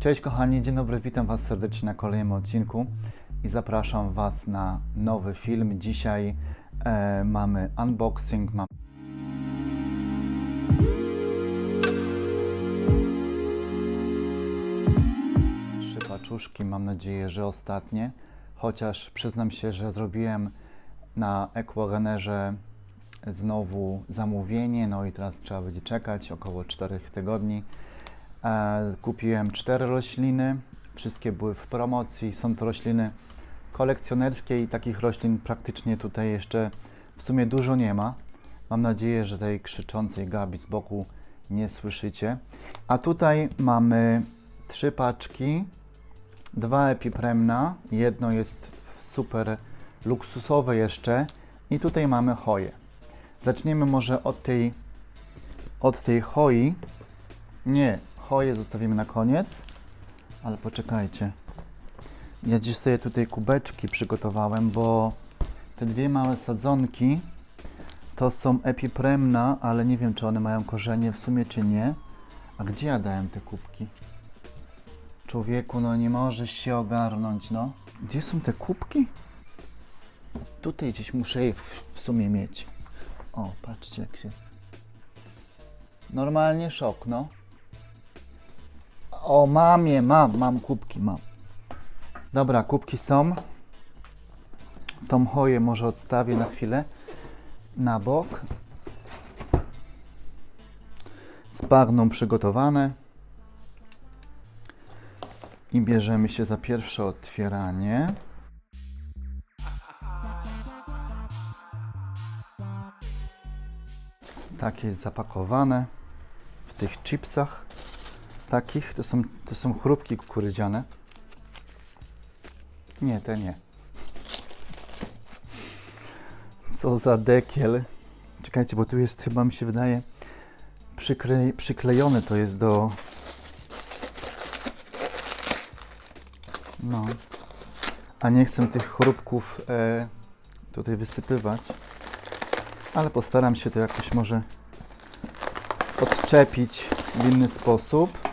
Cześć kochani, dzień dobry, witam Was serdecznie na kolejnym odcinku i zapraszam Was na nowy film. Dzisiaj e, mamy unboxing, mam trzy paczuszki, mam nadzieję, że ostatnie, chociaż przyznam się, że zrobiłem na Equogenerze znowu zamówienie, no i teraz trzeba będzie czekać około 4 tygodni. E, kupiłem cztery rośliny, wszystkie były w promocji. Są to rośliny kolekcjonerskie i takich roślin praktycznie tutaj jeszcze w sumie dużo nie ma. Mam nadzieję, że tej krzyczącej Gabi z boku nie słyszycie. A tutaj mamy trzy paczki, dwa epipremna, jedno jest super luksusowe jeszcze i tutaj mamy choję. Zaczniemy może od tej, od tej choi. Nie, choję zostawimy na koniec, ale poczekajcie. Ja dziś sobie tutaj kubeczki przygotowałem, bo te dwie małe sadzonki to są epipremna, ale nie wiem, czy one mają korzenie w sumie, czy nie. A gdzie ja dałem te kubki? Człowieku, no nie możesz się ogarnąć, no. Gdzie są te kubki? Tutaj gdzieś muszę je w, w sumie mieć. O, patrzcie jak się... Normalnie szok, no. O, mam je, mam, mam kubki, mam. Dobra, kubki są. Tą choję może odstawię na chwilę na bok. Z bagną przygotowane. I bierzemy się za pierwsze otwieranie. Takie jest zapakowane w tych chipsach. Takich, to są, to są chrupki kukurydziane. Nie, te nie. Co za dekiel. Czekajcie, bo tu jest chyba mi się wydaje przykle, przyklejone to jest do. No. A nie chcę tych chrupków e, tutaj wysypywać. Ale postaram się to jakoś może odczepić w inny sposób.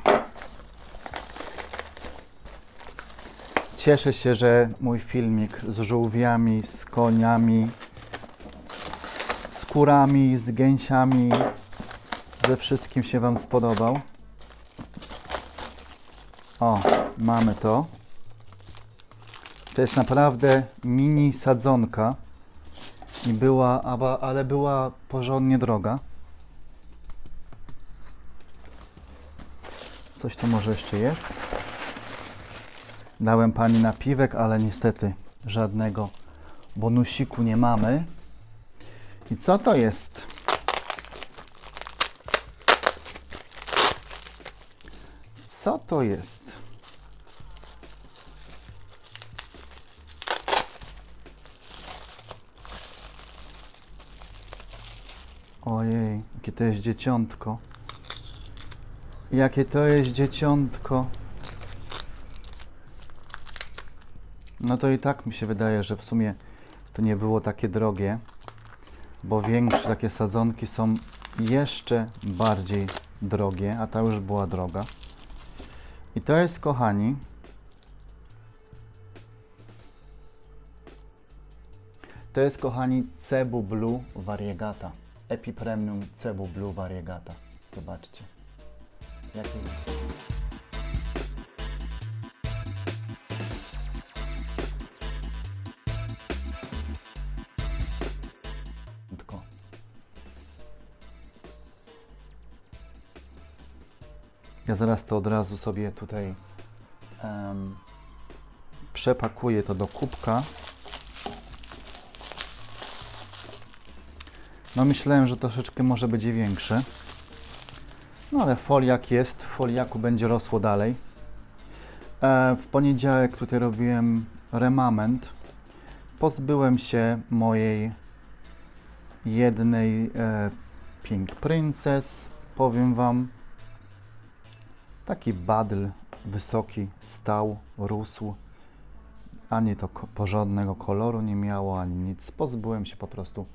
Cieszę się, że mój filmik z żółwiami, z koniami, z kurami, z gęsiami, ze wszystkim się Wam spodobał. O, mamy to. To jest naprawdę mini sadzonka i była, ale była porządnie droga. Coś tu może jeszcze jest. Dałem pani napiwek, ale niestety żadnego bonusiku nie mamy. I co to jest? Co to jest? Ojej, jakie to jest dzieciątko. Jakie to jest dzieciątko. No to i tak mi się wydaje, że w sumie to nie było takie drogie, bo większe takie sadzonki są jeszcze bardziej drogie, a ta już była droga. I to jest, kochani, to jest, kochani, Cebu Blue Variegata. Epipremium Cebu Blue Variegata. Zobaczcie. Jaki... Ja zaraz to od razu sobie tutaj em, przepakuję to do kubka. No myślałem, że troszeczkę może będzie większe. No ale foliak jest, w foliaku będzie rosło dalej. E, w poniedziałek tutaj robiłem remament. Pozbyłem się mojej jednej e, Pink Princess, powiem Wam. Taki badl wysoki stał, rósł. Ani to porządnego koloru nie miało, ani nic. Pozbyłem się po prostu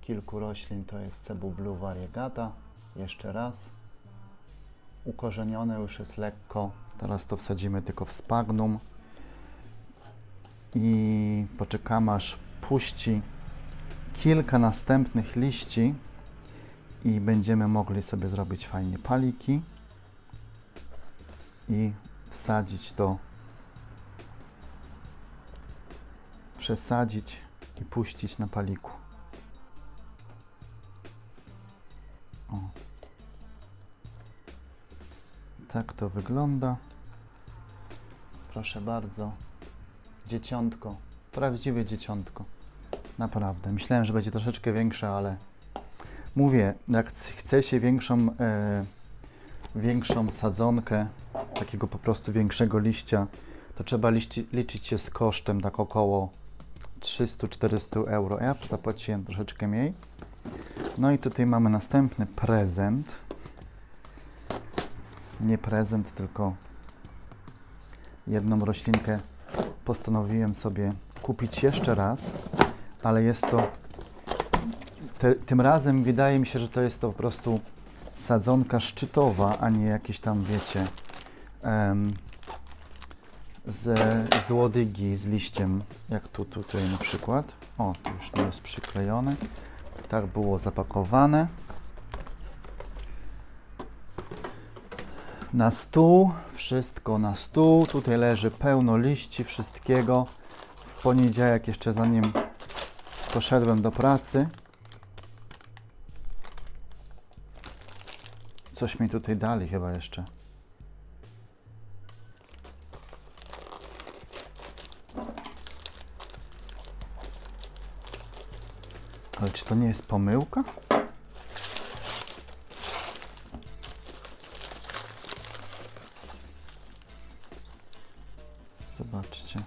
kilku roślin. To jest Cebu Blue Variegata. Jeszcze raz. Ukorzenione już jest lekko, Teraz to wsadzimy tylko w spagnum i poczekamy aż puści kilka następnych liści i będziemy mogli sobie zrobić fajnie paliki i wsadzić to, przesadzić i puścić na paliku. O. Tak to wygląda. Proszę bardzo. Dzieciątko. Prawdziwe dzieciątko. Naprawdę. Myślałem, że będzie troszeczkę większe, ale mówię, jak chce się większą, e, większą sadzonkę, takiego po prostu większego liścia, to trzeba liści, liczyć się z kosztem tak około 300-400 euro. Ja zapłaciłem troszeczkę mniej. No i tutaj mamy następny prezent. Nie prezent, tylko jedną roślinkę postanowiłem sobie kupić jeszcze raz, ale jest to te, tym razem wydaje mi się, że to jest to po prostu sadzonka szczytowa, a nie jakieś tam, wiecie, em, z, z łodygi, z liściem, jak tu tutaj na przykład. O, tu już nie jest przyklejone. Tak było zapakowane. Na stół, wszystko na stół. Tutaj leży pełno liści, wszystkiego. W poniedziałek, jeszcze zanim poszedłem do pracy, coś mi tutaj dali chyba jeszcze. Ale czy to nie jest pomyłka? Zobaczcie.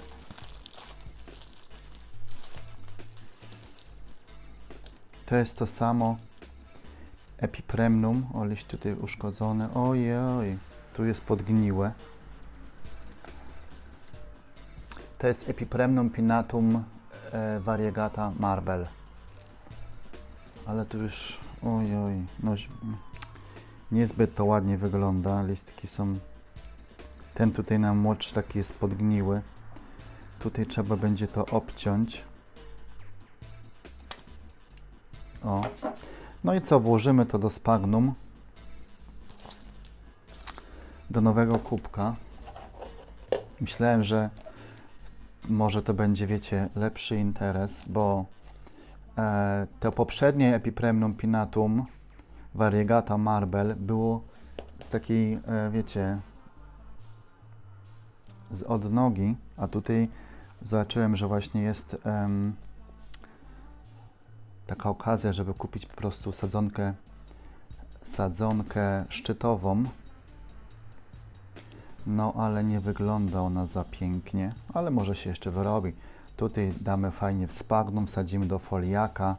To jest to samo epipremnum. O, liść tutaj uszkodzony. Ojej, tu jest podgniłe. To jest epipremnum pinnatum e, variegata marbel. Ale tu już, ojoj, no, niezbyt to ładnie wygląda. Listki są, ten tutaj nam młodszy taki jest podgniły. Tutaj trzeba będzie to obciąć. O. No i co, włożymy to do spagnum. Do nowego kubka. Myślałem, że może to będzie, wiecie, lepszy interes, bo e, to poprzednie Epipremnum pinnatum variegata marble było z takiej, e, wiecie, z odnogi, a tutaj zobaczyłem, że właśnie jest taka okazja, żeby kupić po prostu sadzonkę, sadzonkę szczytową. No, ale nie wygląda ona za pięknie, ale może się jeszcze wyrobi. Tutaj damy fajnie w spagnum, wsadzimy do foliaka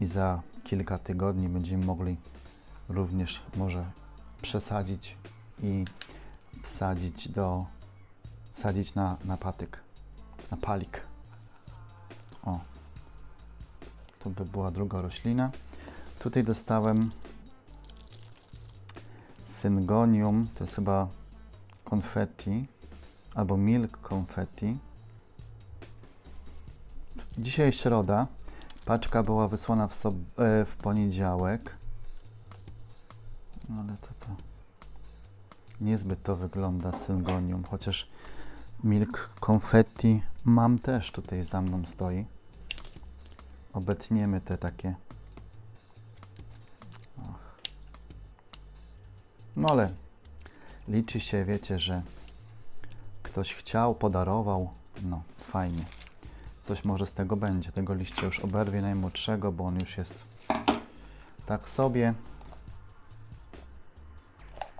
i za kilka tygodni będziemy mogli również może przesadzić i wsadzić do, wsadzić na, na patyk, na palik. O, to by była druga roślina. Tutaj dostałem syngonium, to jest chyba konfetti albo milk konfetti. Dzisiaj środa. Paczka była wysłana w, e, w poniedziałek. No ale to to niezbyt to wygląda syngonium, chociaż milk konfetti mam też tutaj za mną stoi. Obetniemy te takie. Och. No ale liczy się, wiecie, że ktoś chciał, podarował. No, fajnie. Coś może z tego będzie. Tego liścia już oberwie najmłodszego, bo on już jest tak sobie.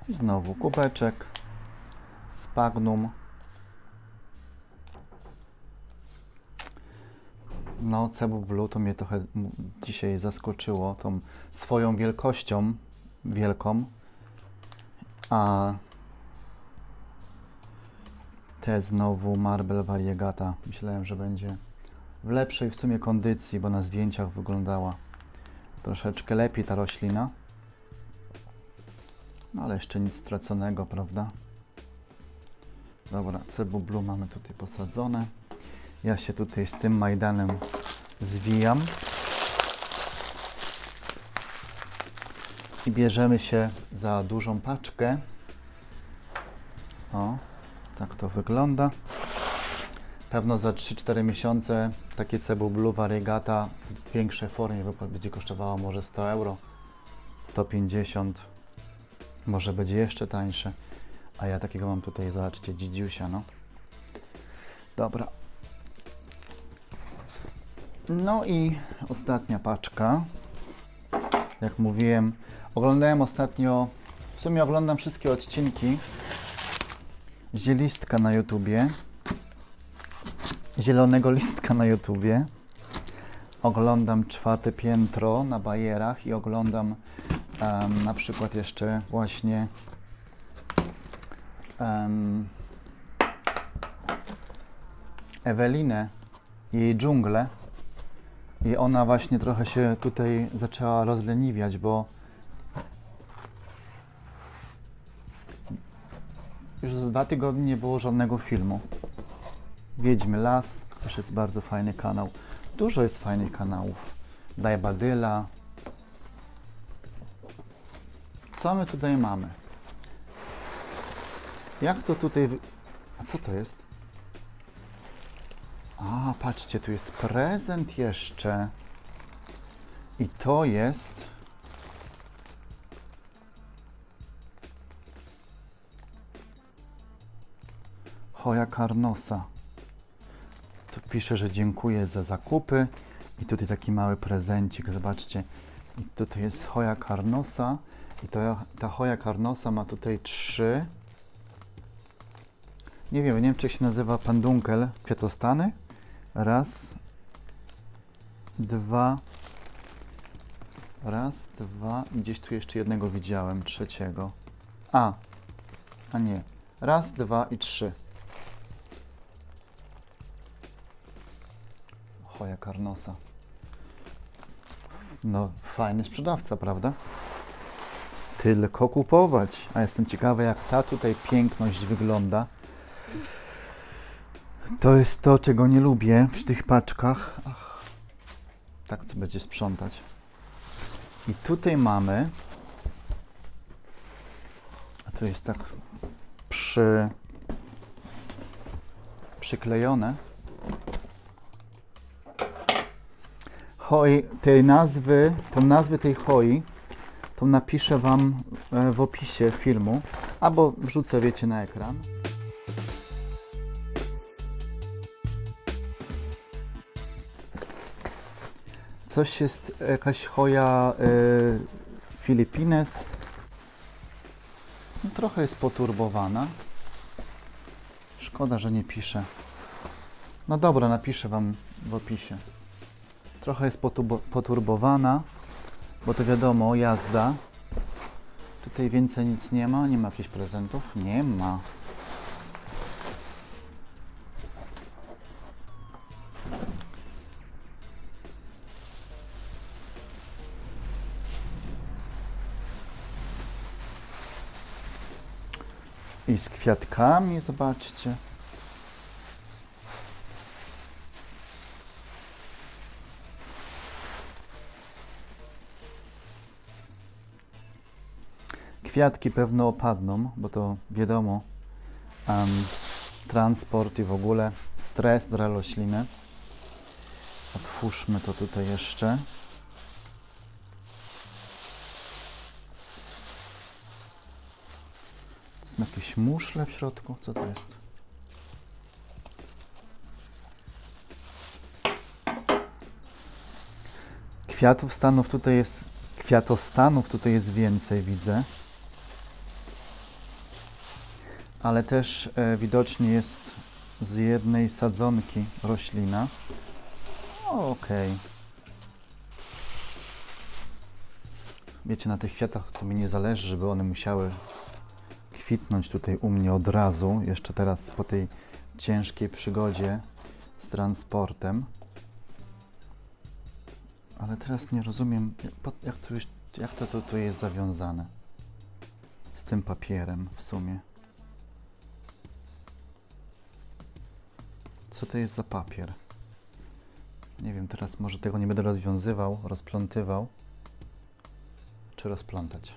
I znowu kubeczek, spagnum. No, Cebu Blue to mnie trochę dzisiaj zaskoczyło tą swoją wielkością wielką, a te znowu Marble Variegata. Myślałem, że będzie w lepszej w sumie kondycji, bo na zdjęciach wyglądała troszeczkę lepiej ta roślina. No ale jeszcze nic straconego, prawda? Dobra, cebublu mamy tutaj posadzone. Ja się tutaj z tym majdanem zwijam. I bierzemy się za dużą paczkę. O, tak to wygląda. Pewno za 3-4 miesiące takie cebublu variegata w większej formie będzie kosztowało może 100 euro, 150, może będzie jeszcze tańsze. A ja takiego mam tutaj, zobaczcie, dzidziusia, no. Dobra. No i ostatnia paczka. Jak mówiłem, oglądałem ostatnio, w sumie oglądam wszystkie odcinki Zielistka na YouTubie. Zielonego listka na YouTubie. Oglądam czwarte piętro na bajerach i oglądam em, na przykład jeszcze właśnie em, Ewelinę, jej dżunglę. I ona właśnie trochę się tutaj zaczęła rozleniwiać, bo już z dwa tygodnie nie było żadnego filmu. Wiedźmy Las, też jest bardzo fajny kanał. Dużo jest fajnych kanałów. Daj Badyla. Co my tutaj mamy? Jak to tutaj... A co to jest? A, patrzcie, tu jest prezent jeszcze. I to jest... Hoja Carnosa. Tu pisze, że dziękuję za zakupy. I tutaj taki mały prezencik, zobaczcie. I tutaj jest Hoja Carnosa. I to, ta Hoja Carnosa ma tutaj trzy. Nie wiem, nie wiem czy się nazywa pandunkel kwiatostany. Raz, dwa, raz, dwa i gdzieś tu jeszcze jednego widziałem, trzeciego. A, a nie. Raz, dwa i trzy. Hoja Carnosa. No, fajny sprzedawca, prawda? Tylko kupować. A jestem ciekawy, jak ta tutaj piękność wygląda. To jest to, czego nie lubię przy tych paczkach. Ach, tak to będzie sprzątać. I tutaj mamy. A to jest tak przy, przyklejone. Hoi, tej nazwy, tą nazwę tej hoi, to napiszę Wam e, w opisie filmu, albo wrzucę, wiecie, na ekran. Coś jest, jakaś hoja y, Filipines. No, trochę jest poturbowana. Szkoda, że nie piszę. No dobra, napiszę Wam w opisie. Trochę jest poturbowana, bo to wiadomo, jazda. Tutaj więcej nic nie ma, nie ma jakichś prezentów? Nie ma. I z kwiatkami, zobaczcie. Kwiatki pewno opadną, bo to wiadomo, em, transport i w ogóle stres dla rośliny. Otwórzmy to tutaj jeszcze. Są jakieś muszle w środku? Co to jest? Kwiatów stanów tutaj jest, kwiatostanów tutaj jest więcej, widzę. Ale też e, widocznie jest z jednej sadzonki roślina. Okej. Wiecie, na tych kwiatach to mi nie zależy, żeby one musiały kwitnąć tutaj u mnie od razu. Jeszcze teraz po tej ciężkiej przygodzie z transportem. Ale teraz nie rozumiem, jak, to, już, jak to, to jest zawiązane z tym papierem w sumie. Co to jest za papier? Nie wiem, teraz może tego nie będę rozwiązywał, rozplątywał. Czy rozplątać?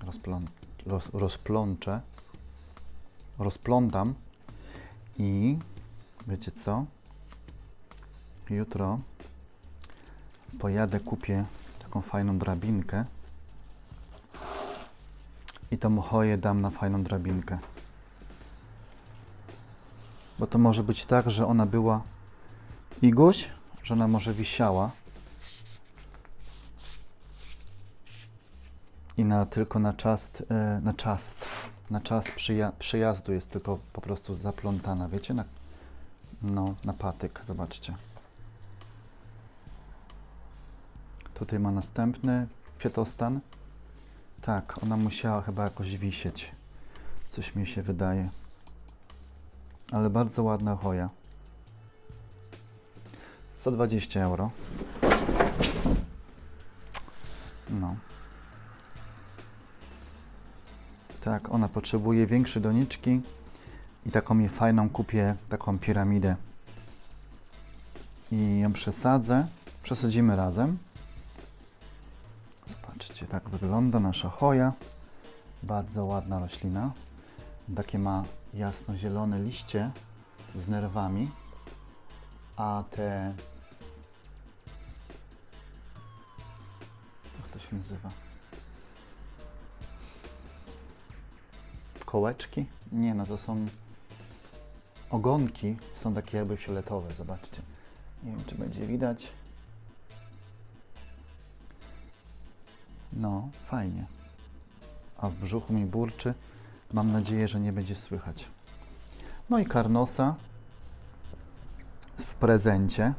Rozplą roz rozplączę. Rozplątam. I wiecie co? Jutro pojadę, kupię taką fajną drabinkę. I tą choję dam na fajną drabinkę. Bo to może być tak, że ona była iguś, że ona może wisiała. Na, tylko na czas, e, na czas, na czas przyja przyjazdu jest tylko po prostu zaplątana, wiecie? Na, no, na patyk, zobaczcie. Tutaj ma następny kwiatostan. Tak, ona musiała chyba jakoś wisieć. Coś mi się wydaje. Ale bardzo ładna choja. 120 euro. No. Tak, ona potrzebuje większej doniczki i taką mi fajną kupię, taką piramidę. I ją przesadzę. Przesadzimy razem. Zobaczcie, tak wygląda nasza choja. Bardzo ładna roślina. Takie ma jasno-zielone liście z nerwami, a te. Jak to się nazywa? Kołeczki? Nie, no to są ogonki, są takie jakby fioletowe, zobaczcie. Nie wiem, czy będzie widać. No, fajnie. A w brzuchu mi burczy. Mam nadzieję, że nie będzie słychać. No i karnosa w prezencie.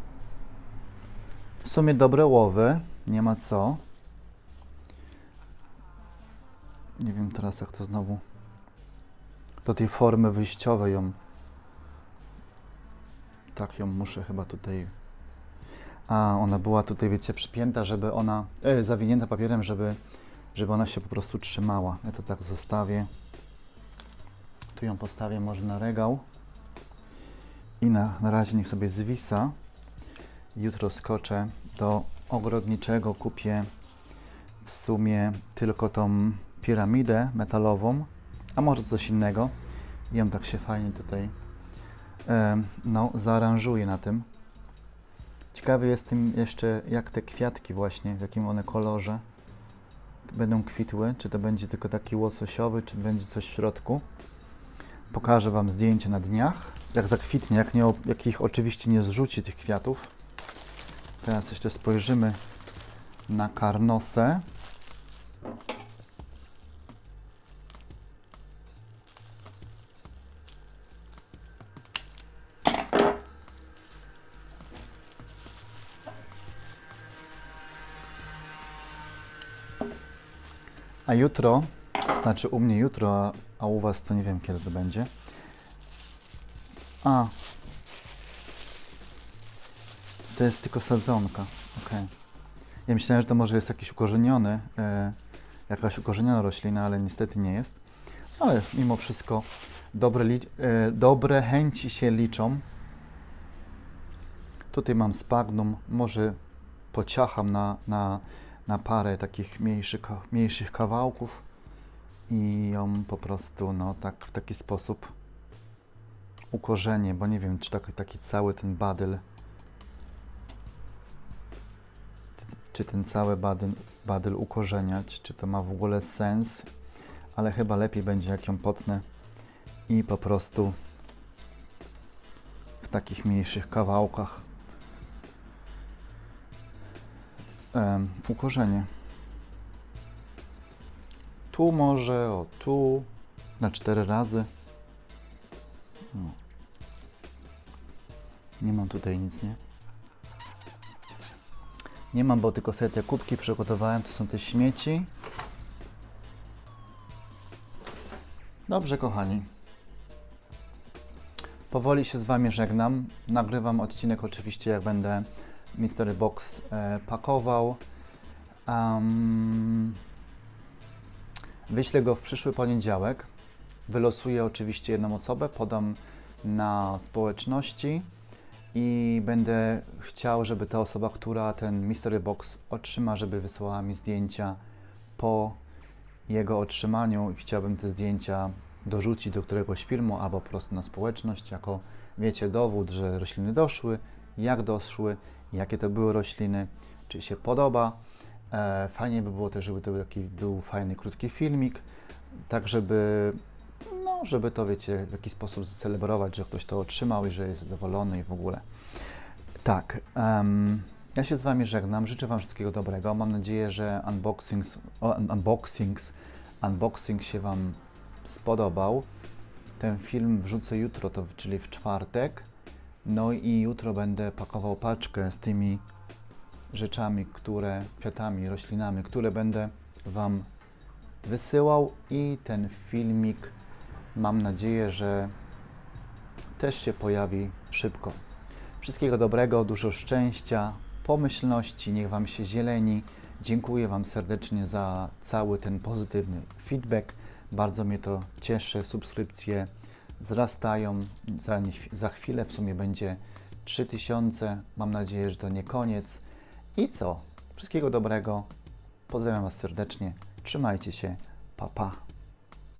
W sumie dobre łowy, nie ma co. Nie wiem teraz jak to znowu do tej formy wyjściowej ją tak ją muszę chyba tutaj a ona była tutaj wiecie przypięta, żeby ona e, zawinięta papierem, żeby żeby ona się po prostu trzymała. Ja to tak zostawię. Tu ją postawię może na regał. I na, na razie niech sobie zwisa. Jutro skoczę do ogrodniczego, kupię w sumie tylko tą piramidę metalową, a może coś innego. I ją tak się fajnie tutaj no, zaaranżuję na tym. Ciekawy jestem jeszcze, jak te kwiatki właśnie, w jakim one kolorze będą kwitły, czy to będzie tylko taki łososiowy, czy będzie coś w środku. Pokażę Wam zdjęcie na dniach, jak zakwitnie, jak, nie, jak ich oczywiście nie zrzuci tych kwiatów. Teraz jeszcze spojrzymy na karnosę. Jutro, znaczy u mnie jutro, a, a u Was to nie wiem kiedy to będzie. A. To jest tylko sadzonka. Ok. Ja myślałem, że to może jest jakiś ukorzeniony, e, jakaś ukorzeniona roślina, ale niestety nie jest. Ale mimo wszystko dobre, li, e, dobre chęci się liczą. Tutaj mam spagnum, może pociacham na, na, na parę takich mniejszych, mniejszych kawałków i ją po prostu no, tak, w taki sposób ukorzenię, bo nie wiem, czy taki, taki cały ten badyl, czy ten cały badyl, badyl ukorzeniać, czy to ma w ogóle sens, ale chyba lepiej będzie, jak ją potnę i po prostu w takich mniejszych kawałkach em, ukorzenie. Tu może, o tu, na cztery razy. No. Nie mam tutaj nic, nie? Nie mam, bo tylko sobie te kubki przygotowałem, to są te śmieci. Dobrze, kochani. Powoli się z Wami żegnam. Nagrywam odcinek oczywiście, jak będę Mystery Box e, pakował. Um, wyślę go w przyszły poniedziałek. Wylosuję oczywiście jedną osobę, podam na społeczności i będę chciał, żeby ta osoba, która ten Mystery Box otrzyma, żeby wysłała mi zdjęcia po jego otrzymaniu i chciałbym te zdjęcia dorzucić do któregoś filmu albo po prostu na społeczność jako, wiecie, dowód, że rośliny doszły, jak doszły, jakie to były rośliny, czy się podoba. E, fajnie by było też, żeby to był taki był fajny, krótki filmik, tak żeby, no, żeby to, wiecie, w jakiś sposób celebrować, że ktoś to otrzymał i że jest zadowolony i w ogóle. Tak, em, ja się z Wami żegnam, życzę Wam wszystkiego dobrego. Mam nadzieję, że unboxings, unboxings, unboxing się Wam spodobał. Ten film wrzucę jutro, to, czyli w czwartek. No i jutro będę pakował paczkę z tymi rzeczami, które, kwiatami, roślinami, które będę Wam wysyłał i ten filmik mam nadzieję, że też się pojawi szybko. Wszystkiego dobrego, dużo szczęścia, pomyślności, niech Wam się zieleni. Dziękuję Wam serdecznie za cały ten pozytywny feedback. Bardzo mnie to cieszy. Subskrypcje wzrastają. Za, za chwilę w sumie będzie 3000. Mam nadzieję, że to nie koniec. I co? Wszystkiego dobrego. Pozdrawiam Was serdecznie. Trzymajcie się. Pa, pa.